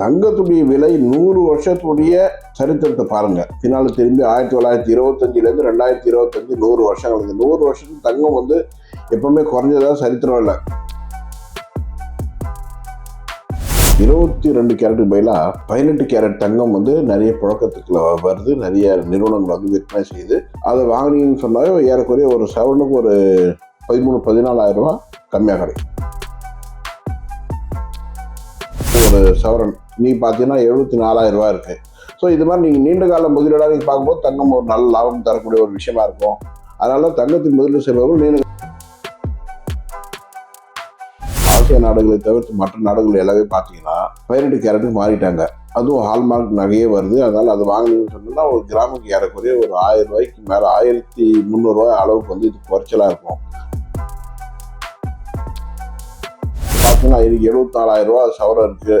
தங்கத்துடைய விலை நூறு வருஷத்துடைய சரித்திரத்தை பாருங்க. பின்னால் திரும்பி ஆயிரத்தி தொள்ளாயிரத்தி இருபத்தஞ்சிலேருந்து ரெண்டாயிரத்தி இருபத்தஞ்சு நூறு வருஷங்கள். இந்த நூறு வருஷத்துக்கு தங்கம் வந்து எப்பவுமே குறைஞ்சதாக சரித்திரம் இல்லை. இருபத்தி ரெண்டு கேரட்டுக்கு பதிலாக பதினெட்டு கேரட் தங்கம் வந்து நிறைய புழக்கத்துக்குள்ள வருது. நிறைய நிறுவனங்கள் வந்து விற்பனை செய்யுது. அதை வாங்கினீங்கன்னு சொன்னாவே ஏறக்குறைய ஒரு சவரனுக்கு ஒரு பதிமூணு பதினாலாயிரம் ரூபா கம்மியாக கிடைக்கும். ஒரு சவரன். நீ பார்த்தீங்கன்னா எழுபத்தி நாலாயிரம் ரூபாய் இருக்கு. ஸோ இது மாதிரி நீங்கள் நீண்ட கால முதலீடாக நீங்கள் பார்க்கும்போது தங்கம் ஒரு நல்ல லாபம் தரக்கூடிய ஒரு விஷயமா இருக்கும். அதனால தங்கத்தின் முதலீடு செய்பவர்கள் நீண்ட ஆசிய நாடுகளை தவிர்த்து மற்ற நாடுகள் எல்லாமே பார்த்தீங்கன்னா பதினெட்டு கேரட்டுக்கு மாறிட்டாங்க. அதுவும் ஹால்மார்க் நகையே வருது. அதனால் அது வாங்கினீங்கன்னு சொன்னோம்னா ஒரு கிராமுக்கு ஏறக்குறைய ஒரு ஆயிரம் ரூபாய்க்கு மேலே ஆயிரத்தி முந்நூறுரூவா அளவுக்கு வந்து இது குறைச்சலாக இருக்கும். பார்த்தீங்கன்னா இதுக்கு எழுபத்தாலாயிரம் ரூபா சவரம் இருக்குது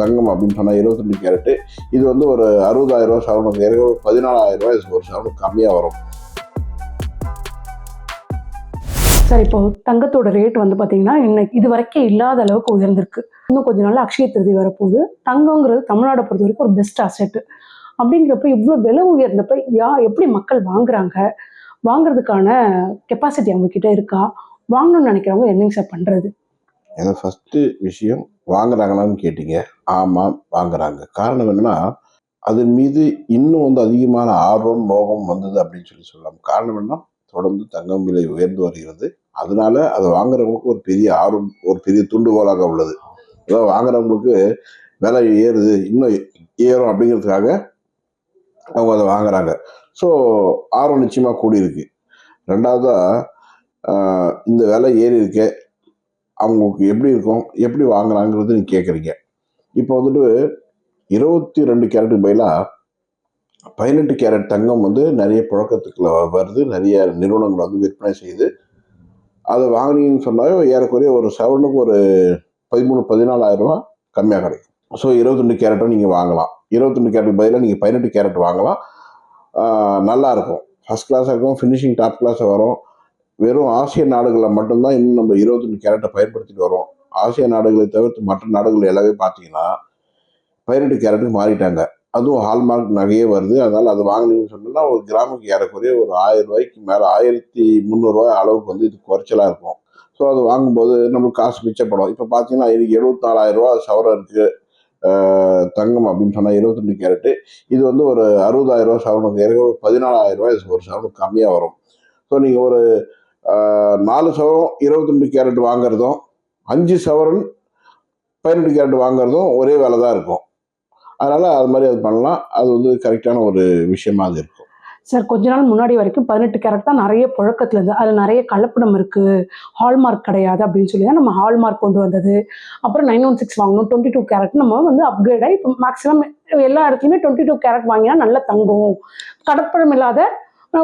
தங்கம் அப்படின்னு சொன்னால் இருபத்தெண்டு கேரட்டு. இது வந்து ஒரு அறுபதாயிரம் ரூபா சவரனுக்கு ஏற்கனவே பதினாலாயிரம் ரூபாய் ஒரு சவரனுக்கு கம்மியாக வரும். சார் இப்போ தங்கத்தோட ரேட் வந்து பார்த்தீங்கன்னா இன்னைக்கு இது வரைக்கும் இல்லாத அளவுக்கு உயர்ந்திருக்கு. இன்னும் கொஞ்ச நாள் அக்ஷய திருதி வரப்போகுது. தங்கங்கிறது தமிழ்நாடை பொறுத்த வரைக்கும் ஒரு பெஸ்ட் அசெட்டு அப்படிங்கிறப்ப இவ்வளோ விலை உயர்ந்தப்ப யா எப்படி மக்கள் வாங்குறாங்க? வாங்குறதுக்கான கெப்பாசிட்டி அவங்க கிட்ட இருக்கா? வாங்கணும்னு நினைக்கிறவங்க என்னங்க சார் பண்ணுறது ஏன்னா ஃபஸ்ட்டு விஷயம் வாங்குறாங்களான்னு கேட்டீங்க. ஆமாம் வாங்குறாங்க. காரணம் என்னன்னா அதன் மீது இன்னும் வந்து அதிகமான ஆர்வம் மோகம் வந்தது அப்படின்னு சொல்லி சொல்லலாம். காரணம் என்ன தொடர்ந்து தங்கம் விலை உயர்ந்து வருகிறது. அதனால அதை வாங்குறவங்களுக்கு ஒரு பெரிய ஆர்வம் ஒரு பெரிய துண்டுகோலாக உள்ளது. அதாவது வாங்குறவங்களுக்கு விலை ஏறுது இன்னும் ஏறும் அப்படிங்கிறதுக்காக அவங்க அதை வாங்குறாங்க. ஸோ ஆர்வம் நிச்சயமாக கூடியிருக்கு. ரெண்டாவதாக இந்த விலை ஏறி இருக்கே அவங்களுக்கு எப்படி இருக்கும் எப்படி வாங்குறாங்கிறது நீங்கள் கேட்குறீங்க இப்போ வந்துட்டு இருபத்தி ரெண்டு கேரட்டுக்கு பதிலாக பதினெட்டு கேரட் தங்கம் வந்து நிறைய புழக்கத்துக்குள்ள வருது நிறைய நிறுவனங்கள் வந்து விற்பனை செய்யுது. அதை வாங்கினீங்கன்னு சொன்னாவே ஏறக்குறைய ஒரு செவனுக்கு ஒரு பதிமூணு பதினாலாயிரம் ரூபா கம்மியாக கிடைக்கும். ஸோ இருபத்தெண்டு கேரட்டும் நீங்கள் வாங்கலாம். இருபத்தெண்டு கேரட்டுக்கு பதிலாக நீங்கள் பதினெட்டு கேரட் வாங்கலாம். நல்லாயிருக்கும் ஃபஸ்ட் கிளாஸாக இருக்கும் ஃபினிஷிங் டாப் கிளாஸாக வரும். வெறும் ஆசிய நாடுகளில் மட்டும்தான் இன்னும் நம்ம இருபத்தெண்டு கேரட்டை பயன்படுத்திட்டு வரோம். ஆசிய நாடுகளை தவிர்த்து மற்ற நாடுகள் எல்லாமே பார்த்தீங்கன்னா பதினெட்டு கேரட்டுக்கு மாறிட்டாங்க. அதுவும் ஹால்மார்க் நகையே வருது. அதனால அது வாங்கினீங்கன்னு சொன்னோம்னா ஒரு கிராமுக்கு ஏறக்குறைய ஒரு ஆயிரம் ரூபாய்க்கு மேலே ஆயிரத்தி முந்நூறுரூவா அளவுக்கு வந்து இது குறைச்சலாக இருக்கும். ஸோ அது வாங்கும்போது நம்மளுக்கு காசு மிச்சப்படும். இப்போ பார்த்தீங்கன்னா இது எழுபத்தாலாயிரம் ரூபா சவரம் இருக்கு. தங்கம் அப்படின்னு சொன்னால் இருபத்தெண்டு கேரட்டு. இது வந்து ஒரு அறுபதாயிரம் ரூபா சவரனுக்கு ஏற்கனவே பதினாலாயிரம் ரூபாய் ஒரு சவரனுக்கு கம்மியாக வரும். ஸோ நீங்கள் ஒரு நாலு சவரம் இருபத்தெண்டு கேரட் வாங்குறதும் அஞ்சு சவரன் பதினெட்டு கேரட் வாங்குறதும் ஒரே வேலை தான் இருக்கும். அதனால் அது மாதிரி அது பண்ணலாம். அது வந்து கரெக்டான ஒரு விஷயமா அது இருக்கும். சார் கொஞ்ச நாள் முன்னாடி வரைக்கும் பதினெட்டு கேரட் தான் நிறைய புழக்கத்தில் இருந்து அதில் நிறைய கலப்படம் இருக்குது ஹால்மார்க் கிடையாது அப்படின்னு சொல்லி தான் நம்ம ஹால்மார்க் கொண்டு வந்தது. அப்புறம் நைன் ஒன் சிக்ஸ் வாங்கணும் டுவெண்ட்டி டூ கேரட் நம்ம வந்து அப்கிரேடாக இப்போ மேக்ஸிமம் எல்லா இடத்துலையுமே டுவெண்ட்டி டூ கேரட் வாங்கினா நல்லா தங்கும். கடப்படம் இல்லாத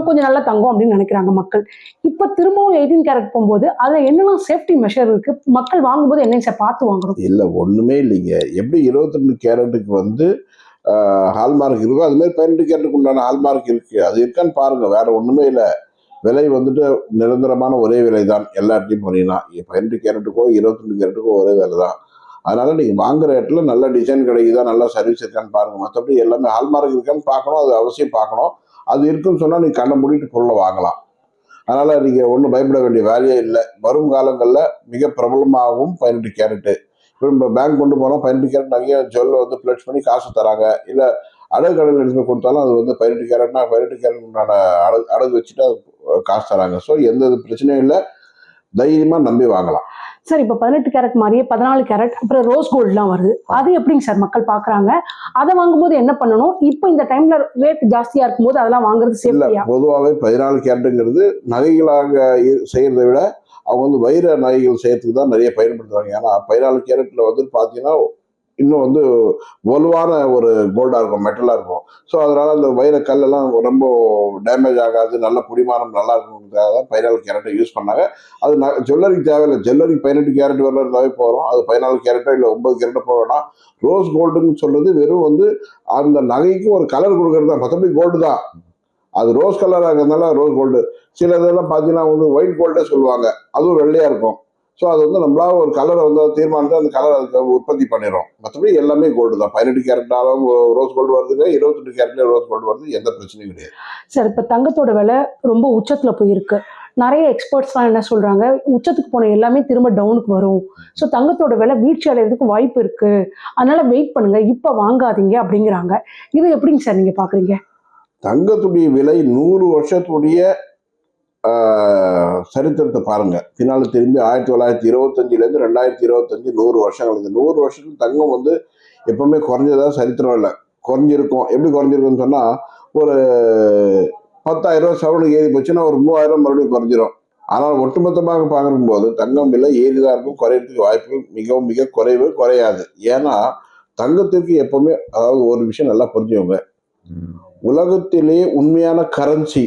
கொஞ்சம் நல்லா தங்கம் அப்படின்னு நினைக்கிறாங்க மக்கள். இப்போ திரும்பவும் எயிட்டீன் கேரட் போகும்போது அதில் என்னெல்லாம் சேஃப்டி மெஷர் இருக்கு? மக்கள் வாங்கும்போது என்னங்க சார் பார்த்து வாங்குறோம் இல்லை ஒன்றுமே இல்லைங்க. எப்படி இருபத்தெண்டு கேரட்டுக்கு வந்து ஹால்மார்க் இருக்கோ அது மாதிரி பதினெட்டு கேரட்டுக்கு உண்டான ஹால்மார்க் இருக்கு. அது இருக்கான்னு பாருங்க வேற ஒன்றுமே இல்லை. விலை வந்துட்டு நிரந்தரமான ஒரே விலை தான் எல்லா இடத்தையும் போனீங்கன்னா பதினெட்டு கேரட்டுக்கோ இருபத்தெண்டு கேரட்டுக்கோ ஒரே விலை தான் அதனால நீங்கள் வாங்குற இடத்துல நல்ல டிசைன் கிடைக்குதா நல்ல சர்வீஸ் இருக்கான்னு பாருங்க. மற்றபடி எல்லாமே ஹால்மார்க் இருக்கான்னு பார்க்கணும் அது அவசியம் பார்க்கணும். அது இருக்குன்னு சொன்னால் நீங்கள் கண்ணை மூடிட்டு பொருளை வாங்கலாம். அதனால் நீங்கள் ஒன்றும் பயப்பட வேண்டிய வேலையே இல்லை. வரும் காலங்களில் மிக பிரபலமாகவும் பதினெட்டு கேரட்டு. இப்போ நம்ம பேங்க் கொண்டு போனால் பதினெட்டு கேரட் நிறைய ஜுவல்ல வந்து பிளட்ஸ் பண்ணி காசு தராங்க. இல்லை அடகு கடையில் எடுத்து கொடுத்தாலும் அது வந்து பதினெட்டு கேரட்னா பதினெட்டு கேரட் உண்டான அடகு அடகு வச்சுட்டு அது காசு தராங்க. ஸோ எந்த பிரச்சனையும் இல்லை. தைரியமாக நம்பி வாங்கலாம். சார் இப்போ பதினெட்டு கேரட் மாதிரியே பதினாலு கேரட் அப்புறம் ரோஸ் கோல்ட்லாம் வருது. அது எப்படிங்க சார் மக்கள் பார்க்குறாங்க அதை வாங்கும்போது என்ன பண்ணணும்? இப்போ இந்த டைம்ல ரேட் ஜாஸ்தியா இருக்கும்போது அதெல்லாம் வாங்குறது சேஃப்டியா பொதுவாகவே பதினாலு கேரட்டுங்கிறது நகைகளாக செய்யறதை விட அவங்க வந்து வைர நகைகள் செய்யறதுக்கு தான் நிறைய பயன்படுத்துறாங்க. ஏன்னா பதினாலு கேரட்ல வந்து பார்த்தீங்கன்னா இன்னும் வந்து வலுவான ஒரு கோல்டாக இருக்கும் மெட்டலாக இருக்கும். ஸோ அதனால அந்த வைர கல்லெல்லாம் ரொம்ப டேமேஜ் ஆகாது நல்ல புடிமானம் நல்லா இருக்கணுங்கிறதுக்காக தான் பதினாலு கேரட்டை யூஸ் பண்ணாங்க. அது ந ஜுவல்லரிக்கு தேவையில்லை ஜுவல்லரி பதினெட்டு கேரட் வரல இருந்தாவே போகிறோம் அது பதினாலு கேரட்டோ இல்லை ஒன்பது கேரட்டோ போக ரோஸ் கோல்டுன்னு சொல்கிறது வெறும் வந்து அந்த நகைக்கு ஒரு கலர் கொடுக்கறது தான். மற்றபடி கோல்டு தான். அது ரோஸ் கலராக இருக்கிறதுனால ரோஸ் கோல்டு சில இதெல்லாம் பார்த்தீங்கன்னா வந்து ஒயிட் கோல்டே சொல்லுவாங்க. அதுவும் வெள்ளையாக இருக்கும். ஸோ அது வந்து நம்மளா ஒரு கலரை வந்து தீர்மானித்து அந்த கலர் அதுக்கு உற்பத்தி பண்ணிடுறோம். மற்றபடி எல்லாமே கோல்டு தான். பதினெட்டு கேரட்னாலும் ரோஸ் கோல்டு வருதுங்க இருபத்தெட்டு கேரட்லேயும் ரோஸ் கோல்டு வருது. எந்த பிரச்சனையும் கிடையாது. சார் இப்போ தங்கத்தோட விலை ரொம்ப உச்சத்துல போயிருக்கு. நிறைய எக்ஸ்பர்ட்ஸ்லாம் என்ன சொல்றாங்க? உச்சத்துக்கு போன எல்லாமே திரும்ப டவுனுக்கு வரும். ஸோ தங்கத்தோட விலை வீழ்ச்சி அடைறதுக்கு வாய்ப்பு இருக்கு. அதனால வெயிட் பண்ணுங்க. இப்போ வாங்காதீங்க அப்படிங்கிறாங்க. இது எப்படிங்க சார் நீங்க பாக்குறீங்க? தங்கத்துடைய விலை நூறு வருஷத்துடைய சரித்திரத்தை பாருங்க. பின்னால திரும்பி ஆயிரத்தி தொள்ளாயிரத்தி இருபத்தஞ்சிலேருந்து ரெண்டாயிரத்தி இருபத்தஞ்சு நூறு வருஷங்கள். இந்த நூறு வருஷத்துல தங்கம் வந்து எப்பவுமே குறைஞ்சதா சரித்திரம் இல்லை. குறைஞ்சிருக்கும். எப்படி குறைஞ்சிருக்குன்னு சொன்னா ஒரு பத்தாயிரம் ரூபாய் சவரனுக்கு ஏறி போச்சுன்னா ஒரு மூவாயிரம் மறுபடியும் குறைஞ்சிரும். ஆனால் ஒட்டுமொத்தமாக பார்க்கும்போது தங்கம் விலை ஏறிதான் இருக்கும். குறையறதுக்கு வாய்ப்புகள் மிகவும் மிக குறைவு குறையாது. ஏன்னா தங்கத்திற்கு எப்பவுமே அதாவது ஒரு விஷயம் நல்லா புரிஞ்சுக்கோங்க. உலகத்திலே உண்மையான கரன்சி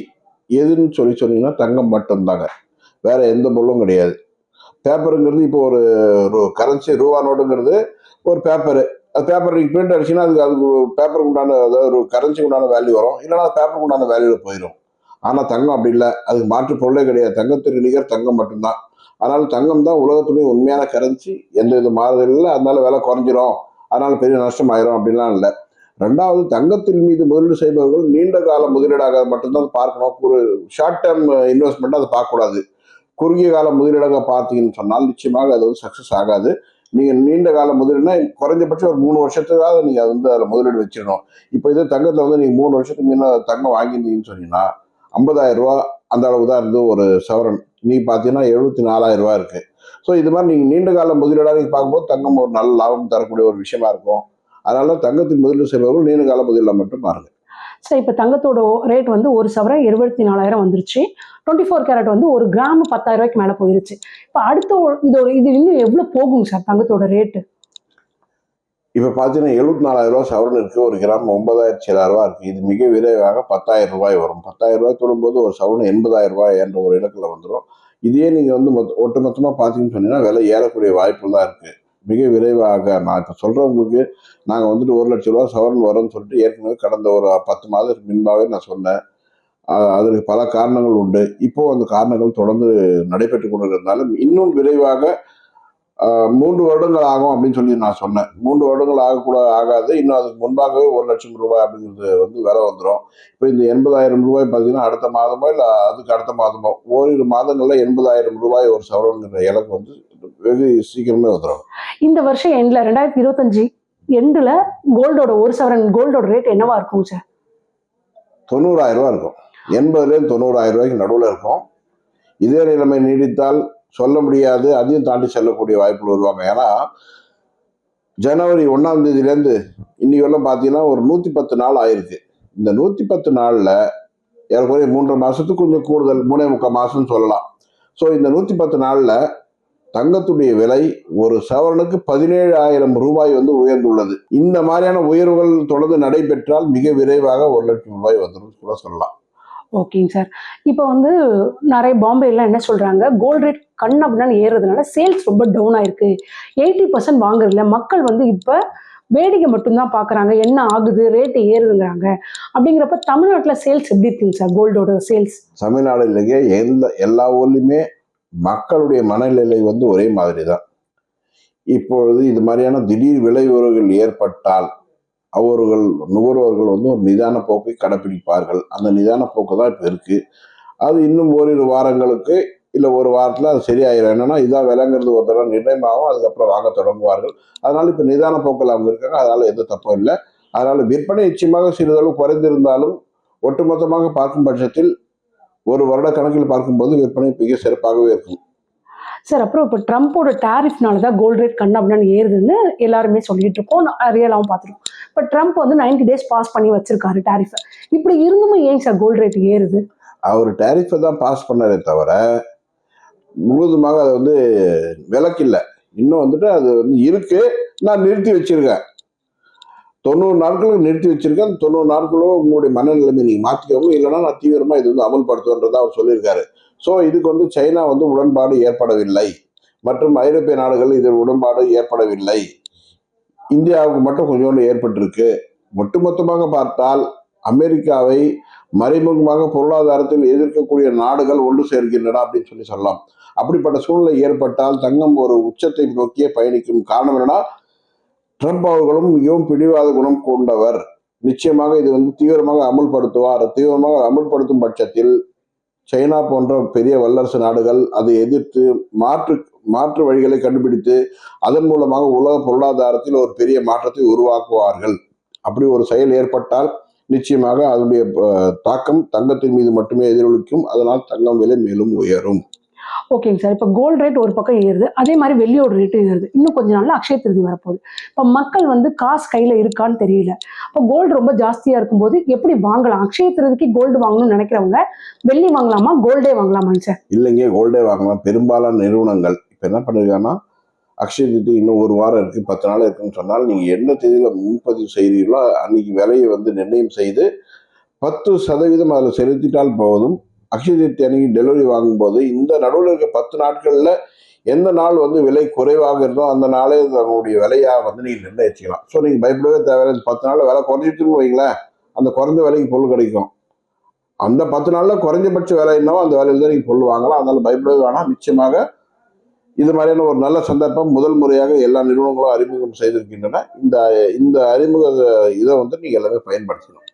எதுன்னு சொல்லி சொன்னீங்கன்னா தங்கம் மட்டும்தாங்க. வேற எந்த பொருளும் கிடையாது. பேப்பருங்கிறது இப்போ ஒரு கரன்சி ரூபா நோட்டுங்கிறது ஒரு பேப்பரு. அது பேப்பர் நீங்கள் பிரிண்ட் அடிச்சுன்னா அதுக்கு அதுக்கு பேப்பருக்கு உண்டான அதாவது ஒரு கரன்சிக்கு உண்டான வேல்யூ வரும். இல்லைன்னா அது பேப்பருக்கு உண்டான வேல்யூவில் போயிடும் ஆனால் தங்கம் அப்படி இல்லை. அதுக்கு மாற்று பொருளே கிடையாது. தங்கத்திற்கு நிகர் தங்கம் மட்டும்தான். அதனால் தங்கம் தான் உலகத்துடைய உண்மையான கரன்சி எந்த வித மாறுதல் இல்லை. அதனால விலை குறைஞ்சிரும். அதனால பெரிய நஷ்டம் ஆயிரும் அப்படின்லாம் இல்லை. ரெண்டாவது தங்கத்தின் மீது முதலீடு செய்பவர்கள் நீண்ட கால முதலீடாக மட்டும்தான் பார்க்கணும். ஒரு ஷார்ட் டேர்ம் இன்வெஸ்ட்மெண்ட் அதை பார்க்கக்கூடாது. குறுகிய கால முதலீடாக பார்த்தீங்கன்னு சொன்னால் நிச்சயமாக அது வந்து சக்ஸஸ் ஆகாது. நீங்கள் நீண்ட கால முதலீடுனா குறைஞ்சபட்சம் ஒரு மூணு வருஷத்துக்காக நீங்கள் அது வந்து அதில் முதலீடு வச்சிடணும். இப்போ இதே தங்கத்தில் வந்து நீங்கள் மூணு வருஷத்துக்கு முன்ன தங்கம் வாங்கியிருந்தீங்கன்னு சொன்னீங்கன்னா ஐம்பதாயிரம் ரூபா அந்த அளவு தான் இருந்து ஒரு சவரன். நீ பார்த்தீங்கன்னா எழுபத்தி நாலாயிரம் ரூபா இருக்குது ஸோ இது மாதிரி நீங்கள் நீண்ட கால முதலீடாக நீங்கள் பார்க்கும்போது தங்கம் ஒரு நல்ல லாபம் தரக்கூடிய ஒரு விஷயமா இருக்கும். அதனால தங்கத்தின் முதலீடு செய்பவர்கள் நீண்ட கால முதலீடுல மட்டும் பாருங்க. சார் இப்போ தங்கத்தோட ரேட் வந்து ஒரு சவரன் இருபத்தி நாலாயிரம் வந்துருச்சு. டுவெண்ட்டி ஃபோர் கேரட் வந்து ஒரு கிராம் பத்தாயிரம் ரூபாய்க்கு மேலே போயிருச்சு. இப்போ அடுத்த இதோட இது இன்னும் எவ்வளோ போகுங்க சார் தங்கத்தோட ரேட்டு இப்போ பார்த்தீங்கன்னா எழுபத்தி நாலாயிரம் ரூபாய் சவரன் இருக்கு ஒரு கிராம் ஒன்பதாயிரத்தி சிலாயிரம் ரூபாய் இருக்கு. இது மிக விரைவாக பத்தாயிரம் ரூபாய் வரும். பத்தாயிரம் ரூபாய் தொடும்போது ஒரு சவரன் எண்பதாயிரம் ரூபாய் என்ற ஒரு இலக்கில் வந்துடும் இதே நீங்கள் வந்து மொத்த ஒட்டுமொத்தமாக பார்த்தீங்கன்னு சொன்னீங்கன்னா விலை ஏறக்கூடிய வாய்ப்பு தான் இருக்கு. மிக விரைவாக நான் இப்போ சொல்கிறவங்களுக்கு நாங்கள் வந்துட்டு ஒரு லட்ச ரூபா சவரன் வரும்னு சொல்லிட்டு ஏற்கனவே கடந்த ஒரு பத்து மாதத்துக்கு முன்பாகவே நான் சொன்னேன். அதற்கு பல காரணங்கள் உண்டு. இப்போது அந்த காரணங்கள் தொடர்ந்து நடைபெற்று கொண்டு இருந்தாலும் இன்னும் விரைவாக மூன்று வருடங்கள் ஆகும் அப்படின்னு சொல்லி நான் சொன்னேன். மூன்று வருடங்கள் ஆகக்கூட ஆகாது. இன்னும் அதுக்கு முன்பாகவே ஒரு லட்சம் ரூபாய் அப்படிங்கிறது வந்து விலை வந்துடும் இப்போ இந்த எண்பதாயிரம் ரூபாய் பார்த்தீங்கன்னா அடுத்த மாதமோ இல்லை அதுக்கு அடுத்த மாதமோ ஓரிரு மாதங்களில் எண்பதாயிரம் ரூபாய் ஒரு சவரங்கிற இலக்கு வந்து வெகு சீக்கிரமே வந்துடும் இந்த வருஷம் எண்டில் ரெண்டாயிரத்தி இருபத்தஞ்சு எண்டில் கோல்டோட ஒரு சவரன் கோல்டோட ரேட் என்னவா இருக்கும் சார்? தொண்ணூறாயிரம் ரூபாய் இருக்கும். எண்பதுலேருந்து தொண்ணூறாயிரம் ரூபாய்க்கு நடுவில் இருக்கும். இதே நிலைமை நீடித்தால் சொல்ல முடியாது அதையும் தாண்டி செல்லக்கூடிய வாய்ப்புகள் வருவாங்க ஏன்னா ஜனவரி ஒன்றாம் தேதியிலேருந்து இன்னைக்கு வரலாம் பார்த்தீங்கன்னா ஒரு நூற்றி பத்து நாள் ஆயிருக்கு. இந்த நூற்றி பத்து நாளில் ஏறக்குறைய மூன்றரை மாதத்துக்கு கொஞ்சம் கூடுதல் மூணே முக்கால் மாதம்னு சொல்லலாம். ஸோ இந்த நூற்றி பத்து நாளில் தங்கத்துடைய விலை ஒரு சவரனுக்கு பதினேழாயிரம் ரூபாய் வந்து உயர்ந்துள்ளது. இந்த மாதிரியான உயர்வுகள் தொடர்ந்து நடைபெற்றால் மிக விரைவாக ஒரு லட்சம் ரூபாய் வந்துடும் கூட சொல்லலாம். ஓகேங்க சார். இப்போ வந்து நிறைய பாம்பேலாம் என்ன சொல்கிறாங்க கோல்ட் ரேட் கண் அப்படின்னு ஏறுறதுனால சேல்ஸ் ரொம்ப டவுன் ஆயிருக்கு. எயிட்டி பர்சன்ட் வாங்குறதுல மக்கள் வந்து இப்போ வேடிக்கை மட்டும்தான் பார்க்குறாங்க என்ன ஆகுது? ரேட்டு ஏறுதுங்கிறாங்க. அப்படிங்கிறப்ப தமிழ்நாட்டில் சேல்ஸ் எப்படி இருக்குங்க சார்? கோல்டோட சேல்ஸ் தமிழ்நாடுலேயே எந்த எல்லா ஊர்லேயுமே மக்களுடைய மனநிலை வந்து ஒரே மாதிரி தான் இப்பொழுது இது மாதிரியான திடீர் விலை உயர்வுகள் ஏற்பட்டால் அவர்கள் நுகர்வோர்கள் வந்து ஒரு நிதான போக்கை கடைப்பிடிப்பார்கள். அந்த நிதான போக்கு தான் இப்போ இருக்குது அது இன்னும் ஓரிரு வாரங்களுக்கு இல்லை ஒரு வாரத்தில் அது சரியாயிடும் என்னென்னா இதான் விலைங்கிறது ஒரு தடவை நிர்ணயமாகும் அதுக்கப்புறம் வாங்க தொடங்குவார்கள். அதனால் இப்போ நிதான போக்கில் அவங்க இருக்காங்க அதனால் எந்த தப்பும் இல்லை. அதனால் விற்பனை நிச்சயமாக சிறிதளவு குறைந்திருந்தாலும் ஒட்டுமொத்தமாக பார்க்கும் பட்சத்தில் ஒரு வருட கணக்கில் பார்க்கும்போது விற்பனை மிக சிறப்பாகவே இருக்கும். சார் அப்புறம் இப்போ ட்ரம்ப்போட டேரிஃப்னால தான் கோல்ட் ரேட் கண்ணு அப்படின்னு ஏறுதுன்னு எல்லாருமே சொல்லிட்டு இருக்கோம். ரியலாகவும் பார்த்துருக்கோம். இப்போ ட்ரம்ப் வந்து 90 டேஸ் பாஸ் பண்ணி வச்சிருக்காரு டேரிஃபை இப்படி இருந்தும் ஏன் சார் கோல்ட் ரேட் ஏறுது? அவர் டேரிஃபை தான் பாஸ் பண்ணாரே தவிர முழுதுமாக அதை வந்து விலக்கில்லை இன்னும் வந்துட்டு அது வந்து இருக்கு. நான் நிறுத்தி வச்சிருக்கேன். தொண்ணூறு நாட்களுக்கு நிறுத்தி வச்சிருக்கேன். தொண்ணூறு நாட்களோ உங்களுடைய மனநிலைமை நீங்க மாற்றிக்கோங்க இல்லைன்னா நான் தீவிரமா இது வந்து அமல்படுத்துவேன்றதா அவர் சொல்லியிருக்காரு. ஸோ இதுக்கு வந்து சைனா வந்து உடன்பாடு ஏற்படவில்லை. மற்றும் ஐரோப்பிய நாடுகள் இதில் உடன்பாடு ஏற்படவில்லை. இந்தியாவுக்கு மட்டும் கொஞ்சோண்டு ஏற்பட்டிருக்கு. ஒட்டுமொத்தமாக பார்த்தால் அமெரிக்காவை மறைமுகமாக பொருளாதாரத்தில் எதிர்க்கக்கூடிய நாடுகள் ஒன்று சேர்கின்றன அப்படின்னு சொல்லி சொல்லலாம். அப்படிப்பட்ட சூழ்நிலை ஏற்பட்டால் தங்கம் ஒரு உச்சத்தை நோக்கியே பயணிக்கும் காரணம் என்னன்னா ட்ரம்ப் அவர்களும் மிகவும் பிடிவாத குணம் கொண்டவர். நிச்சயமாக இது வந்து தீவிரமாக அமல்படுத்துவார். தீவிரமாக அமல்படுத்தும் பட்சத்தில் சைனா போன்ற பெரிய வல்லரசு நாடுகள் அதை எதிர்த்து மாற்று மாற்று வழிகளை கண்டுபிடித்து அதன் மூலமாக உலக பொருளாதாரத்தில் ஒரு பெரிய மாற்றத்தை உருவாக்குவார்கள். அப்படி ஒரு செயல் ஏற்பட்டால் நிச்சயமாக அதனுடைய தாக்கம் தங்கத்தின் மீது மட்டுமே எதிரொலிக்கும். அதனால் தங்கம் விலை மேலும் உயரும். ஓகேங்க சார் இப்போ கோல்டு ரேட் ஒரு பக்கம் ஏறுது அதே மாதிரி வெள்ளியோட ரேட்டும் ஏறுது. இன்னும் கொஞ்ச நாளில் அக்ஷய திருதி வரப்போகுது. இப்போ மக்கள் வந்து காசு கையில் இருக்கான்னு தெரியல. இப்போ கோல்டு ரொம்ப ஜாஸ்தியாக இருக்கும்போது எப்படி வாங்கலாம்? அக்ஷய திருதிக்கு கோல்டு வாங்கணும்னு நினைக்கிறவங்க வெள்ளி வாங்கலாமா கோல்டே வாங்கலாமாங்க சார் இல்லைங்க கோல்டே வாங்கலாம். பெரும்பாலான நிறுவனங்கள் இப்போ என்ன பண்ணிருக்காங்கன்னா அக்ஷய திதி இன்னும் ஒரு வாரம் இருக்குது பத்து நாள் இருக்குன்னு சொன்னால் நீங்கள் எந்த தேதியில் முன்பதிவு செய்கிறீர்களோ அன்னைக்கு விலையை வந்து நிர்ணயம் செய்து பத்து சதவீதம் அதில் செலுத்திட்டால் போதும். அக்ஷய திருத்தி அன்னைக்கு டெலிவரி வாங்கும்போது இந்த நடுவில் இருக்க பத்து நாட்களில் எந்த நாள் வந்து விலை குறைவாக இருந்தோ அந்த நாளே தன்னுடைய விலையாக வந்து நீங்கள் நிர்ணயிச்சிக்கலாம். ஸோ நீங்கள் பயப்படவே தேவையில்லை. பத்து நாள் விலை குறைஞ்சிட்டுன்னு வைங்களேன். அந்த குறைஞ்ச விலைக்கு பொருள் கிடைக்கும். அந்த பத்து நாளில் குறைஞ்சபட்ச விலை என்னவோ அந்த வேலையில் தான் நீங்கள் பொருள் வாங்கலாம். அதனால் பயப்படவே வேணாம். நிச்சயமாக இது மாதிரியான ஒரு நல்ல சந்தர்ப்பம் முதல் முறையாக எல்லா நிறுவனங்களும் அறிமுகம் செய்திருக்கின்றன. இந்த இந்த அறிமுக இதை வந்து நீங்கள் எல்லாமே பயன்படுத்தணும்.